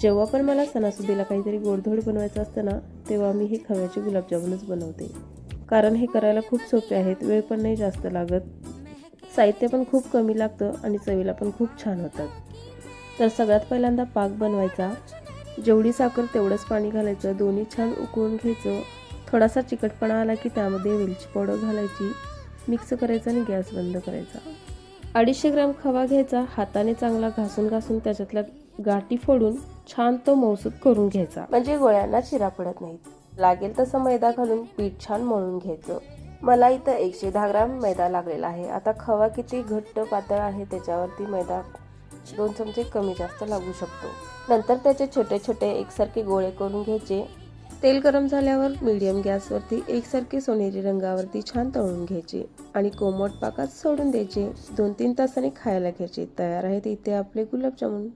जेव्हा पण मला सणासुदीला काहीतरी गोडधोड बनवायचं असतं ना तेव्हा मी हे खव्याचे गुलाबजामुनच बनवते. कारण हे करायला खूप सोपे आहेत वेळ पण नाही जास्त लागत. साहित्य पण खूप कमी लागतं आणि चवीला पण खूप छान होतात. तर सगळ्यात पहिल्यांदा पाक बनवायचा. जेवढी साखर तेवढंच पाणी घालायचं दोन्ही छान उकळून घ्यायचं. थोडासा चिकटपणा आला की त्यामध्ये वेलची पावडर घालायची. मिक्स करायचं आणि गॅस बंद करायचा. अडीचशे ग्रॅम खवा घ्यायचा हाताने चांगला घासून घासून त्याच्यातल्या गाठी फोडून छान तो मौसूद करून घ्यायचा. म्हणजे गोळ्यांना चिरा पडत नाहीत. लागेल तसं मैदा घालून पीठ छान मळून घ्यायचं. मला इथं एकशे दहा ग्राम मैदा लागलेला आहे. आता खवा किती घट्ट पातळ आहे त्याच्यावरती मैदा दोन चमचे कमी जास्त लागू शकतो. नंतर त्याचे छोटे छोटे एकसारखे गोळे करून घ्यायचे. तेल गरम झाल्यावर मीडियम गॅसवरती एकसारखे सोनेरी रंगावरती छान तळून घ्यायचे आणि कोमट पाकात सोडून द्यायचे. दोन तीन तासांनी खायला घ्यायचे. तयार आहेत इथे आपले गुलाबजामुन.